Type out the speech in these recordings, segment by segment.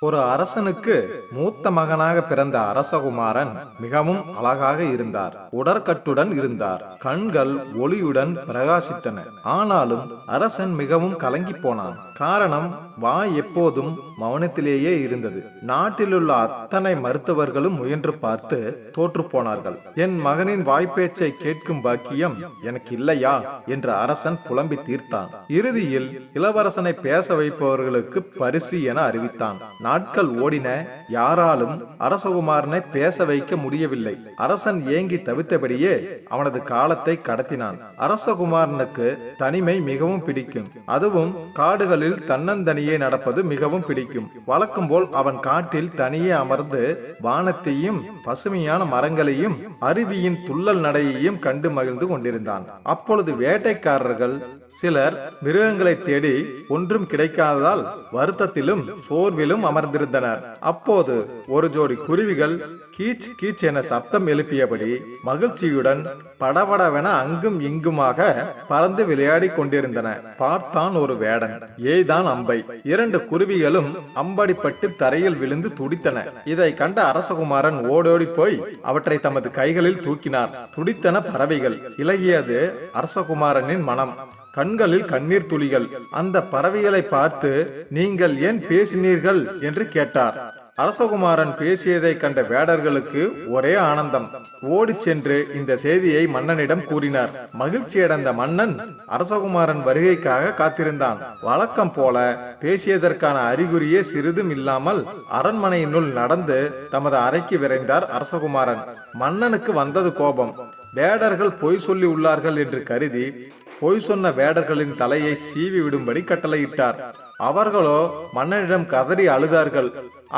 ஒரு அரசனுக்கு மூத்த மகனாக பிறந்த அரசகுமாரன் மிகவும் அழகாக இருந்தார். உடற்கட்டுடன் இருந்தார். கண்கள் ஒளியுடன் பிரகாசித்தன. ஆனாலும் அரசன் மிகவும் கலங்கி போனான். காரணம் வாய் எப்போதும் மௌனத்திலேயே இருந்தது. நாட்டிலுள்ள அத்தனை மருத்துவர்களும் முயன்று பார்த்து தோற்று போனார்கள். என் மகனின் வாய்ப்பேச்சை கேட்கும் பாக்கியம் எனக்கு இல்லையா என்று அரசன் புலம்பி தீர்த்தான். இறுதியில் இளவரசனை பேச வைப்பவர்களுக்கு பரிசு என அறிவித்தான். நாட்கள் ஓடின யாராலும் அரசகுமாரனை பேச வைக்க முடியவில்லை. அரசன் ஏங்கி தவித்தபடியே அவனது காலத்தை கடத்தினான். அரசகுமாரனுக்கு தனிமை மிகவும் பிடிக்கும். அதுவும் காடுகளில் தன்னந்தனியே நடப்பது மிகவும் பிடிக்கும். வழக்கம் போல் அவன் காட்டில் தனியே அமர்ந்து வானத்தையும் பசுமையான மரங்களையும் அருவியின் துள்ளல் நடையையும் கண்டு மகிழ்ந்து கொண்டிருந்தான். அப்பொழுது வேட்டைக்காரர்கள் சிலர் மிருகங்களை தேடி ஒன்றும் கிடைக்காததால் வருத்தத்திலும் சோர்விலும் அமர்ந்திருந்தனர். அப்போது ஒரு ஜோடி குருவிகள் கீச் கீச் என சப்தம் எழுப்பியபடி மகிழ்ச்சியுடன் படபடவென அங்கும் இங்குமாக பறந்து விளையாடி கொண்டிருந்தன. பார்த்தான் ஒரு வேடன் ஏய்தான் அம்பை. இரண்டு குருவிகளும் அம்படிப்பட்டு தரையில் விழுந்து துடித்தன. இதை கண்ட அரசகுமாரன் ஓடோடி போய் அவற்றை தமது கைகளில் தூக்கினார். துடித்தன பறவைகள் இலகியது அரசகுமாரனின் மனம். கண்களில் கண்ணீர் துளிகள். அந்த பறவைகளை பார்த்து நீங்கள் ஏன் பேசினீர்கள்? என்று கேட்டார். அரசகுமாரன் பேசியதை கண்ட வேடர்களுக்கு ஒரே ஆனந்தம். ஓடிச் சென்று இந்த செய்தியை மன்னனிடம் கூறினார். மகிழ்ச்சியடைந்த மன்னன் அரசகுமாரன் வருகைக்காக காத்திருந்தான். வழக்கம் போல பேசியதற்கான அறிகுறியே சிறிதும் இல்லாமல் அரண்மனையினுள் நடந்து தமது அறைக்கு விரைந்தார் அரசகுமாரன். மன்னனுக்கு வந்தது கோபம். வேடர்கள் பொய் சொல்லி உள்ளார்கள் என்று கருதி பொய் சொன்ன வேடர்களின் தலையை சீவி விடும்படி கட்டளையிட்டார். அவர்களோ மன்னனிடம் கதறி அழுதார்கள்.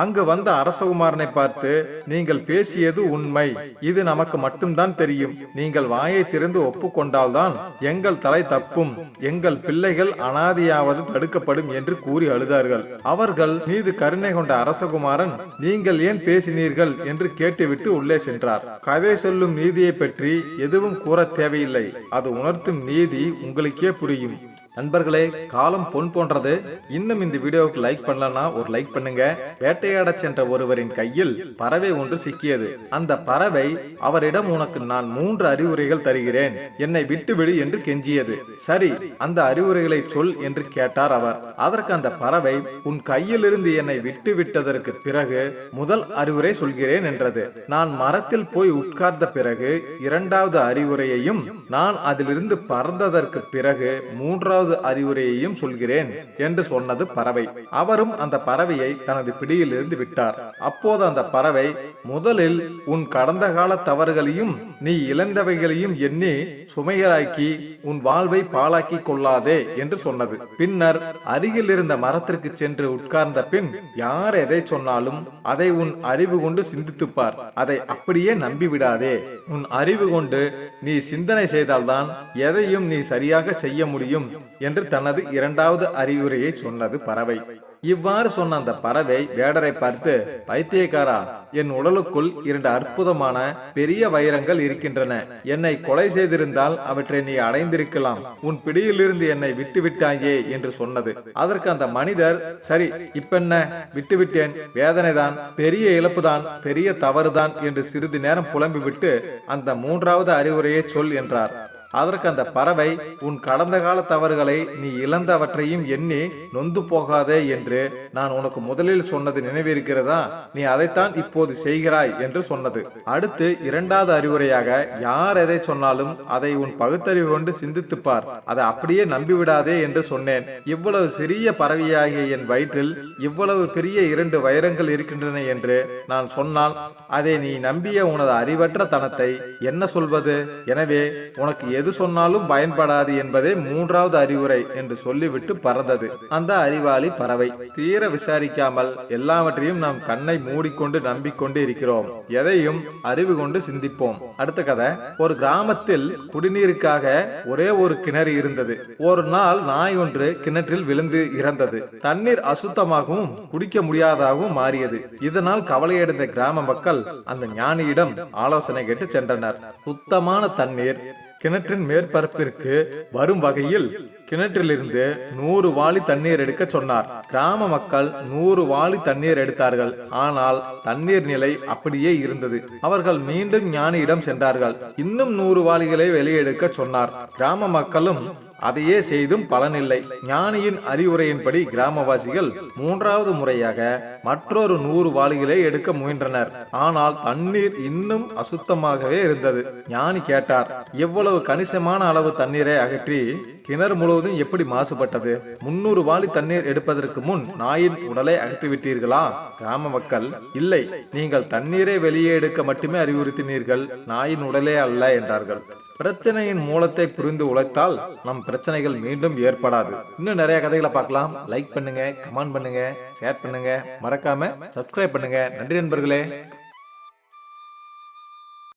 அங்கு வந்த அரசகுமாரனை பார்த்து நீங்கள் பேசியது உண்மை. இது நமக்கு மட்டும்தான் தெரியும். நீங்கள் வாயை திறந்து ஒப்புக்கொண்டால்தான் எங்கள் தலை தப்பும். எங்கள் பிள்ளைகள் அனாதியாவது தடுக்கப்படும் என்று கூறி அழுதார்கள். அவர்கள் மீது கருணை கொண்ட அரசகுமாரன் நீங்கள் ஏன் பேசினீர்கள்? என்று கேட்டுவிட்டு உள்ளே சென்றார். கதை சொல்லும் நீதியை பற்றி எதுவும் கூற தேவையில்லை. அது உணர்த்தும் நீதி உங்களுக்கே புரியும். நண்பர்களே காலம் பொன் போன்றது. இன்னும் இந்த வீடியோவுக்கு லைக் பண்ணலன்னா ஒரு லைக் பண்ணுங்க. வேட்டையாட சென்ற ஒருவரின் கையில் பறவை ஒன்று சிக்கியது. அந்த பறவை அவரிடம் உனக்கு நான் மூன்று அறிவுரைகள் தருகிறேன். என்னை விட்டுவிடு என்று கெஞ்சியது. சரி அந்த அறிவுரைகளை சொல் என்று கேட்டார் அவர். அதற்கு அந்த பறவை உன் கையிலிருந்து என்னை விட்டு விட்டதற்கு பிறகு முதல் அறிவுரை சொல்கிறேன் என்றது. நான் மரத்தில் போய் உட்கார்ந்த பிறகு இரண்டாவது அறிவுரையையும் நான் அதிலிருந்து பறந்ததற்கு பிறகு மூன்றாவது அறிவுரையையும் சொல்கிறேன் என்று சொன்னது பறவை. அவரும் அந்த பறவையை தனது பிடியிலிருந்து விட்டார். அப்போது அந்த பறவை முதலில் உன் கடந்த கால தவறுகளையும் நீ இழந்தவைகளையும் எண்ணி சுமைகளாக்கி உன் வாழ்வை பாழாக்கி கொள்ளாதே என்று சொன்னது. பின்னர் அருகில் இருந்த மரத்திற்கு சென்று உட்கார்ந்த பின் யார் எதை சொன்னாலும் அதை உன் அறிவு கொண்டு சிந்தித்துப்பார். அதை அப்படியே நம்பிவிடாதே. உன் அறிவு கொண்டு நீ சிந்தனை செய்தால்தான் எதையும் நீ சரியாக செய்ய முடியும். என்று தனது இரண்டாவது அறிவுரையை சொன்னது பறவை. இவ்வாறு சொன்ன அந்த பறவை வேடரை பார்த்து பைத்தியக்காரா என் உடலுக்குள் இரண்டு அற்புதமான பெரிய வைரங்கள் இருக்கின்றன. என்னை கொலை செய்திருந்தால் அவற்றை நீ அடைந்திருக்கலாம். உன் பிடியிலிருந்து என்னை விட்டு விட்டாயே என்று சொன்னது. அதற்கு அந்த மனிதர் சரி இப்பென்ன? விட்டுவிட்டேன். வேதனைதான் பெரிய இழப்புதான் பெரிய தவறுதான் என்று சிறிது நேரம் புலம்பிவிட்டு அந்த மூன்றாவது அறிவுரையை சொல் என்றார். அதற்கு அந்த பறவை உன் கடந்த கால தவறுகளை நீ இழந்தவற்றையும் எண்ணி நொந்து போகாதே என்று நான் உனக்கு முதலில் சொன்னது நினைவிருக்கிறதா? நீ அதைத்தான் இப்போது செய்கிறாய் என்று சொன்னது. அடுத்து இரண்டாவது அறிவுரையாக யார் எதை சொன்னாலும் அதை உன் பகுத்தறிவு கொண்டு சிந்தித்துப்பார் அதை அப்படியே நம்பிவிடாதே என்று சொன்னேன். இவ்வளவு சிறிய பறவையாகிய என் வயிற்றில் இவ்வளவு பெரிய இரண்டு வைரங்கள் இருக்கின்றன என்று நான் சொன்னால் அதை நீ நம்பிய உனது அறிவற்ற தனத்தை என்ன சொல்வது? எனவே உனக்கு எது எது சொன்னாலும் பயன்படாது என்பதே மூன்றாவது அறிவுரை என்று சொல்லிவிட்டு பறந்தது. அந்த அறிவாளி பறவை. தீர விசாரிக்காமல் எல்லாவற்றையும் நாம் கண்ணை மூடிக்கொண்டு நம்பிக்கொண்டு இருக்கிறோம். எதையும் அறிவு கொண்டு சிந்திப்போம். அடுத்த கதை. ஒரு கிராமத்தில் குடிநீருக்காக ஒரே ஒரு கிணறு இருந்தது. ஒரு நாள் நாய் ஒன்று கிணற்றில் விழுந்து இறந்தது. தண்ணீர் அசுத்தமாகவும் குடிக்க முடியாதாகவும் மாறியது. இதனால் கவலையடைந்த கிராம மக்கள் அந்த ஞானியிடம் ஆலோசனை கேட்டு சென்றனர். சுத்தமான தண்ணீர் கிணற்றின் மேற்பரப்பிற்கு வரும் வகையில் கிணற்றிலிருந்து நூறு வாளி தண்ணீர் எடுக்க சொன்னார். கிராம மக்கள் நூறு வாளி தண்ணீர் எடுத்தார்கள். ஆனால் தண்ணீர் நிலை அப்படியே இருந்தது. அவர்கள் மீண்டும் ஞானியிடம் சென்றார்கள். இன்னும் நூறு வாளிகளை வெளியெடுக்க சொன்னார். கிராம மக்களும் அதையே செய்தும் பலனில்லை. ஞானியின் அறிவுரையின்படி கிராமவாசிகள் மூன்றாவது முறையாக மற்றொரு நூறு வாளிகளை எடுக்க முயன்றனர். ஆனால் தண்ணீர் இன்னும் அசுத்தமாகவே இருந்தது. ஞானி கேட்டார் எவ்வளவு கணிசமான அளவு தண்ணீரை அகற்றி கிணறு முழு முழுவதும் எப்படி மாசுபட்டது? முன்னூறு வாளி தண்ணீர் எடுப்பதற்கு முன் நாயின் உடலை அகற்றிவிட்டீர்களா? கிராம மக்கள் இல்லை நீங்கள் தண்ணீரை வெளியே எடுக்க மட்டுமே அறிவுறுத்தினீர்கள் நாயின் உடலே அல்ல என்றார்கள். பிரச்சனையின் மூலத்தை புரிந்து உழைத்தால் நம் பிரச்சனைகள் மீண்டும் ஏற்படாது. இன்னும் நிறைய கதைகளை பார்க்கலாம். லைக் பண்ணுங்க கமெண்ட் பண்ணுங்க ஷேர் பண்ணுங்க. மறக்காம சப்ஸ்கிரைப் பண்ணுங்க. நன்றி நண்பர்களே.